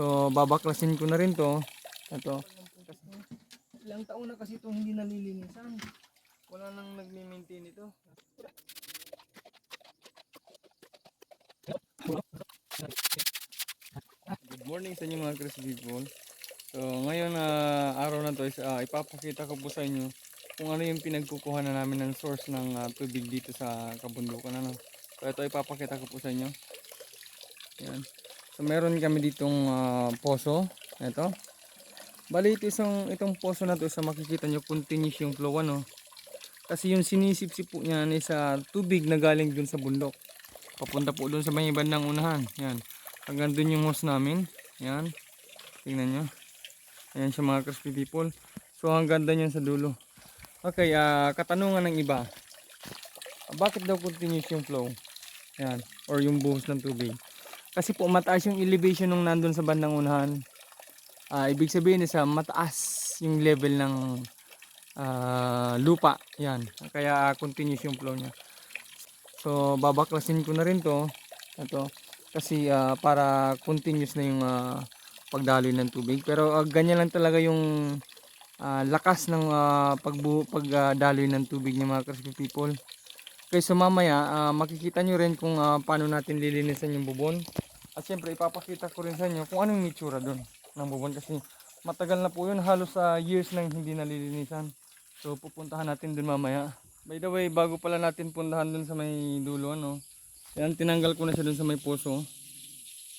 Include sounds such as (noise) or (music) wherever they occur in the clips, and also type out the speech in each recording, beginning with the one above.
So, babaklasin ko na rin to. Ito. Ilang taon na kasi itong hindi nalilinisan. Wala nang nagme-maintain ito. Good morning sa inyo mga Chris people. So ngayon na araw na to is ah, ipapakita ko po sa inyo kung ano yung pinagkukuha na namin ng source ng ah, tubig dito sa kabundukan ano. So ito ipapakita ko po sa inyo. Yan. So meron kami ditong ah, poso. Ito. Bali ito isang itong poso na to sa makikita nyo continuous yung flow ano. Kasi yung sinisipsip po niyan is ah, tubig na galing dun sa bundok. Papunta po dun sa may bandang unahan. Yan. Hanggang dun yung hose namin. Yan. Tingnan nyo. Ayan siya mga crispy people. So hanggang doon yan sa dulo. Okay, ah katanungan ng iba. Bakit daw continuous yung flow? Yan. Or yung buhos ng tubig. Kasi po mataas yung elevation nung nandun sa bandang unahan. Ah, ibig sabihin is ah, mataas yung level ng ah, lupa. Yan. Kaya ah, continuous yung flow niya. So babaklasin ko na rin to. Ito. Kasi ah, para continuous na yung ah, pagdaloy ng tubig. Pero ah, ganyan lang talaga yung ah, lakas ng pagbu pagdaloy ng tubig ng mga crispy people. Okay, so mamaya ah, makikita nyo rin kung ah, paano natin lilinisan yung bubon. At syempre ipapakita ko rin sa inyo kung anong itsura doon ng bubon kasi matagal na po yun halos sa years nang hindi nalilinisan. So pupuntahan natin doon mamaya. By the way, bago pala natin puntahan doon sa may dulo ano. Yan tinanggal ko na siya doon sa may puso.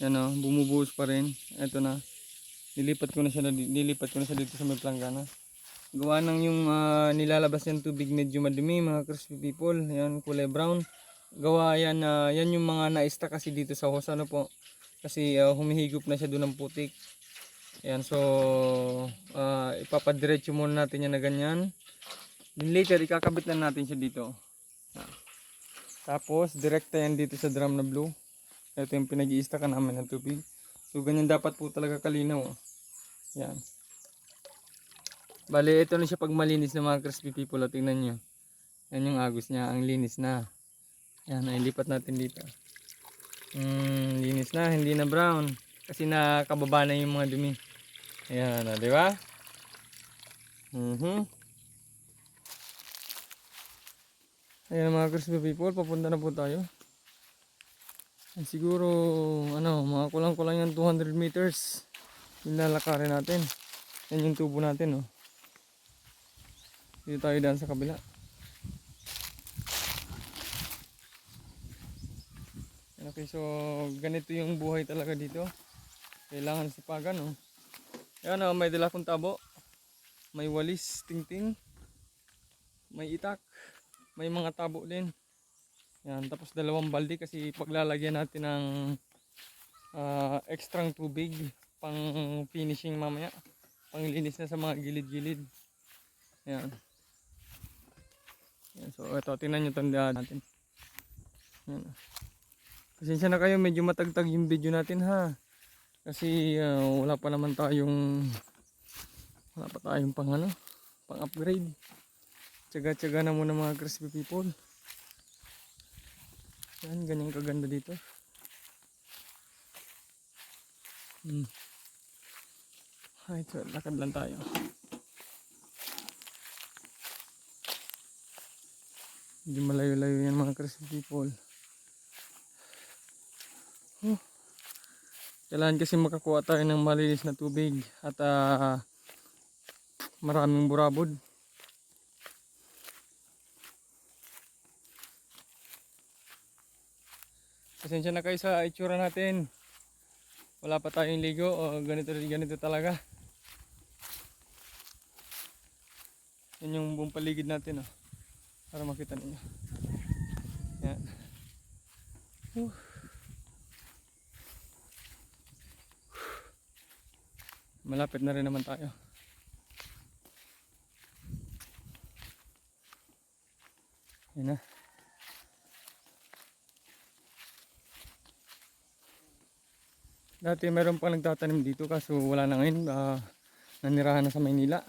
Yan o, bumubuhos pa rin. Ito na. Nilipat ko na siya, nilipat ko na siya dito sa may planggana. Gawa ng yung ah, nilalabas yung tubig medyo madumi mga crispy people. Yan, kulay brown. Gawa yan, na yan yung mga naista kasi dito sa hose ano po. Kasi ah, humihigop na siya doon ng putik. Yan, so ah, ipapadiretso muna natin yan na ganyan. Then later, ikakabit na natin siya dito. Tapos, direkta yan dito sa drum na blue. Ito yung pinag ka namin ng tubig. So, ganyan dapat po talaga kalinaw. oh. Yan. Bali, ito na siya pag malinis ng mga crispy people. O, tingnan nyo. Yan yung agos niya. Ang linis na. Yan, ay lipat natin dito. Hmm, linis na. Hindi na brown. Kasi nakababa na yung mga dumi. Ayan, o, di ba? Mhm. Ayan mga crispy people, papunta na po tayo. Yan, siguro, ano, mga kulang-kulang yan 200 meters. Yung natin. Yan yung tubo natin, oh. Dito tayo daan sa kabila. Okay, so ganito yung buhay talaga dito. Kailangan sipagan, oh. Yan, oh, may dala tabo. May walis, tingting. May itak. May mga tabo din. Yan, tapos dalawang balde kasi paglalagyan natin ng ah, extrang tubig pang finishing mamaya. Panglinis na sa mga gilid-gilid. Yan. Yan. So ito, tingnan nyo tandaan natin. Yan. Pasensya na kayo, medyo matagtag yung video natin ha. Kasi ah, wala pa naman tayong wala pa tayong pang ano, pang upgrade. Tsaga-tsaga na muna mga crispy people. Yan, ganyan kaganda dito. Hmm. Ay, so, lakad lang tayo. Medyo malayo-layo yan mga crispy people. Kailangan kasi makakuha tayo ng malinis na tubig at ah, maraming burabod. Pasensya na kayo sa itsura natin. Wala pa tayong ligo o ganito ganito talaga. Yan yung buong paligid natin oh. Para makita ninyo. Yan. Whew. Malapit na rin naman tayo. Yan na. Dati meron pang nagtatanim dito kaso wala na ngayon. ah, nanirahan na sa Maynila.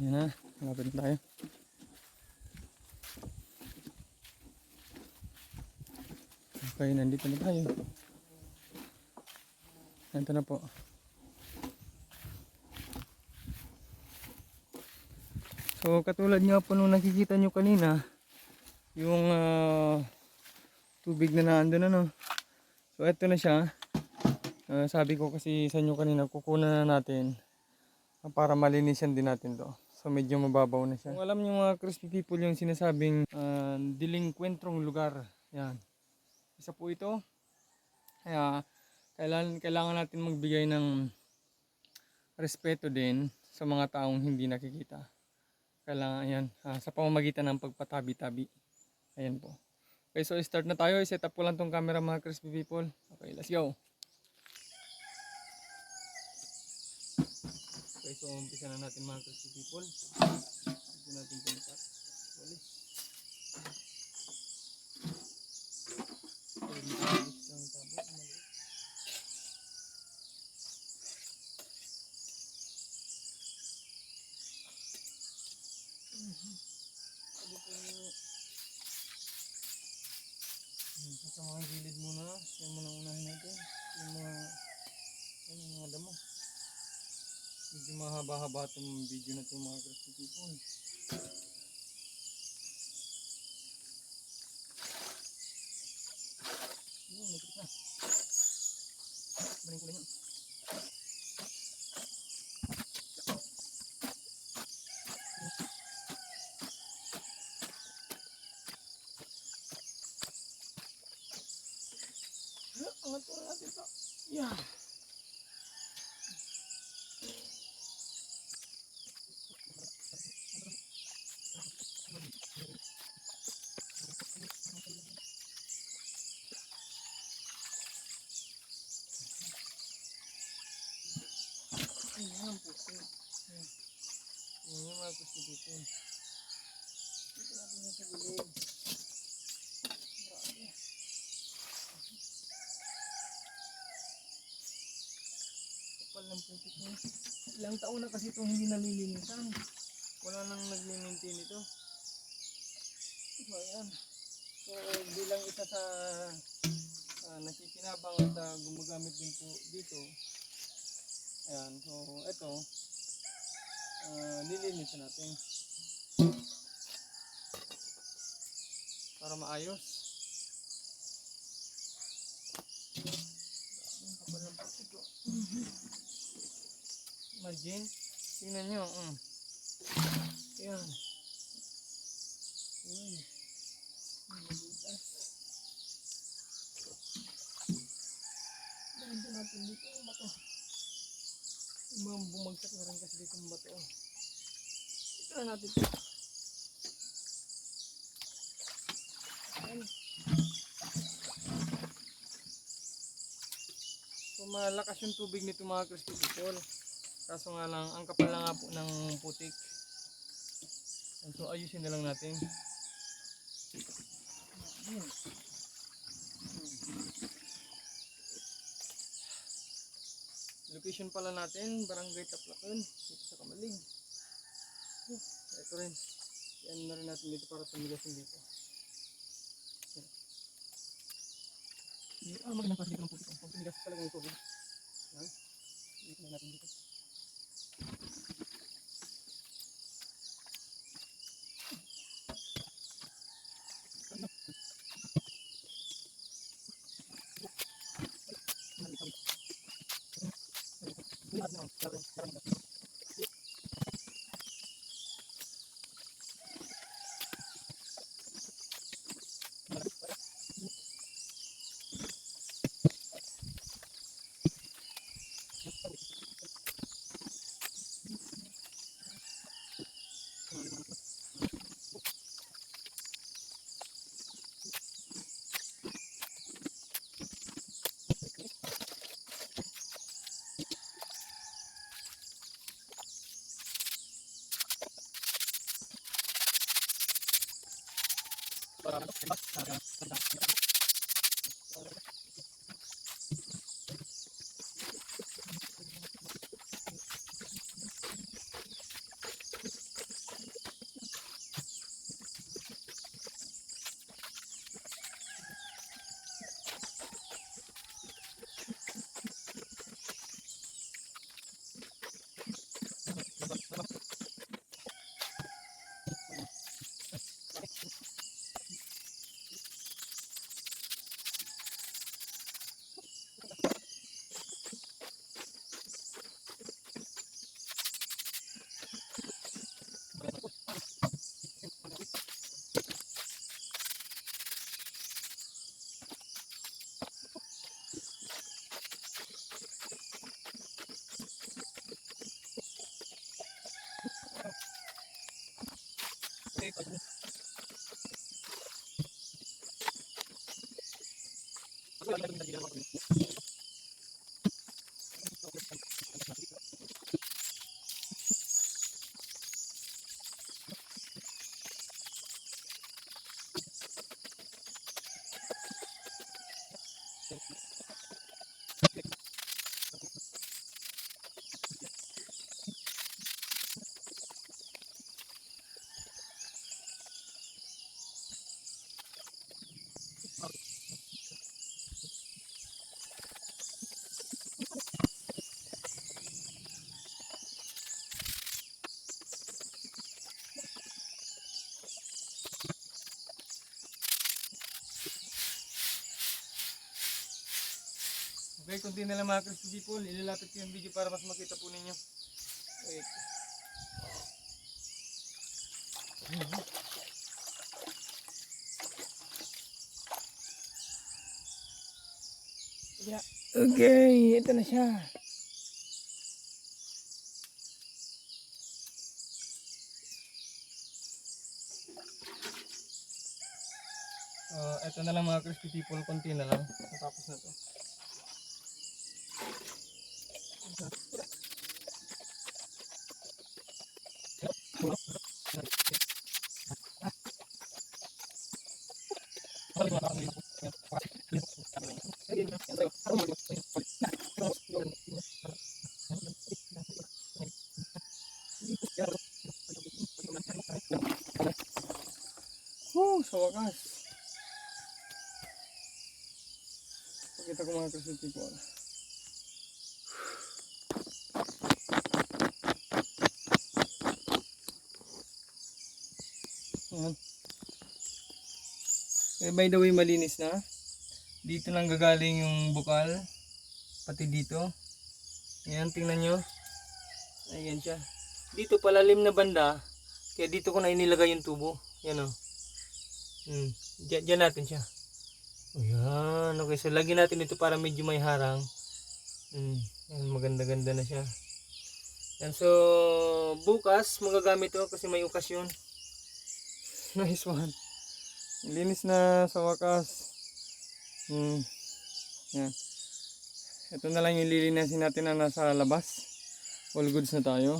Yan na. Malapit na tayo. Okay, nandito na tayo. Ito na po. So katulad nga po nung nakikita nyo kanina, yung ah, tubig na naandun ano. So ito na siya. Ah, sabi ko kasi sa inyo kanina, kukunan na natin para malinisan din natin to. So medyo mababaw na siya. Kung alam nyo mga crispy people yung sinasabing uh, dilingkwentrong lugar. Yan. Isa po ito. Kaya kailangan, kailangan natin magbigay ng respeto din sa mga taong hindi nakikita. Kailangan yan ah, sa pamamagitan ng pagpatabi-tabi. Ayan po. Okay, so start na tayo. I-set up ko lang tong camera mga crispy people. Okay, let's go. Okay, so umpisa na natin mga crispy people. Ito natin pinipat. Walis. Okay, dito walis ang tabo. Maliit. Ano po Hmm, Sa mga gilid muna, yan muna unahin natin. Yung mga, yan, yung mga damo. Medyo mahaba-haba itong video na itong mga people. Yun, nagkit na. Baling ko na yun. Angat ko na natin ito. Yeah. Ayan po. Ayan. Ayan gusto dito. Dito natin yung sa. Kapal ng putik niya. Ilang taon na kasi itong hindi nalilinisan. Wala nang nagmi-maintain ito. So, ayan. So, bilang isa sa uh, nakikinabang at ah, gumagamit din po dito. Ayan, so ito, uh, nilinisan natin. Para maayos. Imagine, tingnan nyo. Mm. Ayan. Uy. Ang mabutas. Dahil natin dito ang bato. Yung mga bumagsak na rin kasi dito ang bato. Ito na natin ito. Ayan. So yung tubig nito mga crispy people. Kaso nga lang, ang kapal na nga po ng putik. And so ayusin na lang natin. Ayan. Location pala natin, Barangay Taplakan, dito sa Kamalig. Uh, ito rin. Yan na rin natin dito para tumigasin dito. Ah, magandang klase dito ng putik. Pag tumigas talaga ng tubig. Yan. Dito na natin dito. バカだ。ikut Thank you. Okay, kunti na lang mga crispy people. Ilalapit ko yung video para mas makita po ninyo. Wait. Yeah. Okay, ito na siya. So, ito na lang mga crispy people, konti na lang. Matapos na to. Woo, sa wakas. Pakita ko mga Eh, by the way, malinis na. Dito lang gagaling yung bukal. Pati dito. Ayan, tingnan nyo. Ayan siya. Dito palalim na banda. Kaya dito ko na inilagay yung tubo. Yan o. Hmm. Diyan, diyan natin siya. Ayan. Okay, so lagyan natin ito para medyo may harang. Hmm. Yan, maganda-ganda na siya. Yan, so bukas magagamit to kasi may okasyon. (laughs) Nice one. Linis na sa wakas. Hmm. Yan. Ito na lang yung lilinasin natin na nasa labas. All goods na tayo.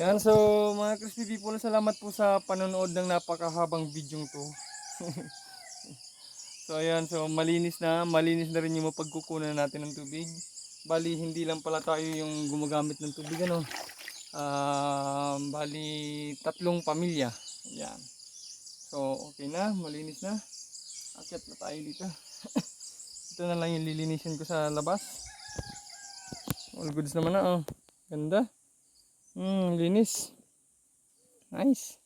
Yan, so mga crispy people, salamat po sa panonood ng napakahabang video to. (laughs) so ayan, so malinis na, malinis na rin yung mapagkukunan natin ng tubig. Bali, hindi lang pala tayo yung gumagamit ng tubig, ano. Ah, bali, tatlong pamilya. Yan. So, okay na, malinis na. Akyat na tayo dito. (laughs) Ito na lang yung lilinisin ko sa labas. All goods naman na, oh. Ganda. Hmm, linis. Nice.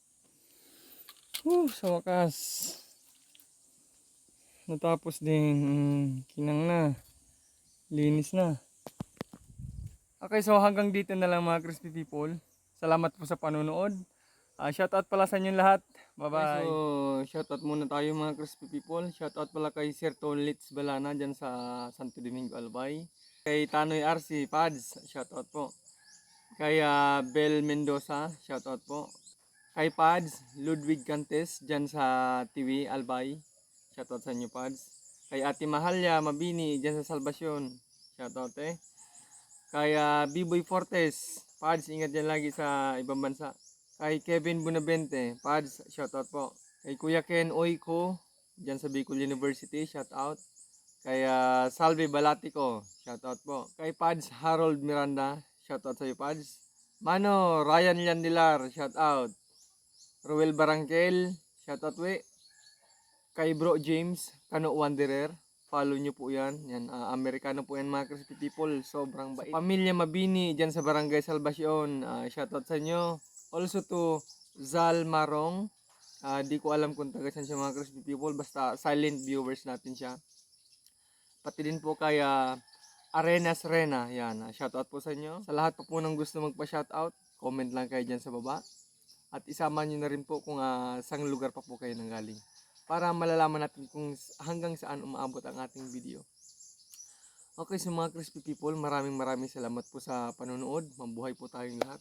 Whew, sa wakas. Natapos din. Hmm, kinang na. Linis na. Okay, so hanggang dito na lang mga crispy people. Salamat po sa panonood. Ah, shoutout pala sa inyo lahat. Bye-bye. so, shoutout muna tayo mga crispy people. Shoutout pala kay Sir Tolitz Balana dyan sa Santo Domingo Albay. Kay Tanoy RC Pads, shoutout po. Kay ah, Bel Mendoza, shoutout po. Kay Pads, Ludwig Cantes dyan sa TV Albay. Shoutout sa inyo Pads. Kay Ate Mahalya Mabini dyan sa Salvasyon. Shoutout eh. Kay ah, B-Boy Fortes, Pads, ingat dyan lagi sa ibang bansa. Kay Kevin Bunabente, Pads, shoutout po. Kay Kuya Ken Oiko, dyan sa Bicol University, shoutout. Kay ah, Salve Balatico, shoutout po. Kay Pads Harold Miranda, shoutout sa iyo Pads. Mano, Ryan Landilar, shoutout. Ruel Barangkel, shoutout we. Kay Bro James, Kano Wanderer, follow nyo po yan. Yan, ah, Amerikano po yan mga crispy people. Sobrang bait. Pamilya Mabini, dyan sa Barangay Salvacion. ah, shoutout sa inyo. Also to Zal Marong. Ah, di ko alam kung taga saan siya mga crispy people. Basta silent viewers natin siya. Pati din po kay ah, Arenas Rena. Yan, ah, shoutout po sa inyo. Sa lahat po po ng gusto magpa-shoutout, comment lang kayo dyan sa baba. At isama nyo na rin po kung uh, saan lugar pa po kayo nanggaling. Para malalaman natin kung hanggang saan umaabot ang ating video. Okay, so mga crispy people, maraming maraming salamat po sa panonood. Mabuhay po tayong lahat.